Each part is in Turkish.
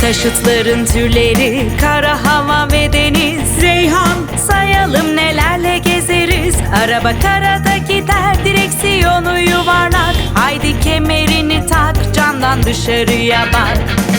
Taşıtların türleri, kara hava ve deniz. Reyhan. Sayalım nelerle gezeriz. Araba karada gider, direksiyonu yuvarlak. Haydi kemerini tak, camdan dışarıya bak.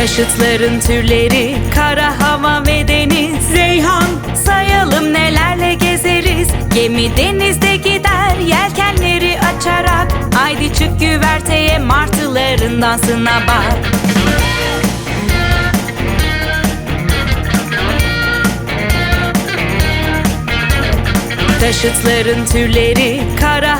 Taşıtların türleri kara hava ve deniz. Reyhan sayalım nelerle gezeriz. Gemi denizde gider yelkenleri açarak. Haydi çık güverteye martıların dansına bak. Taşıtların türleri kara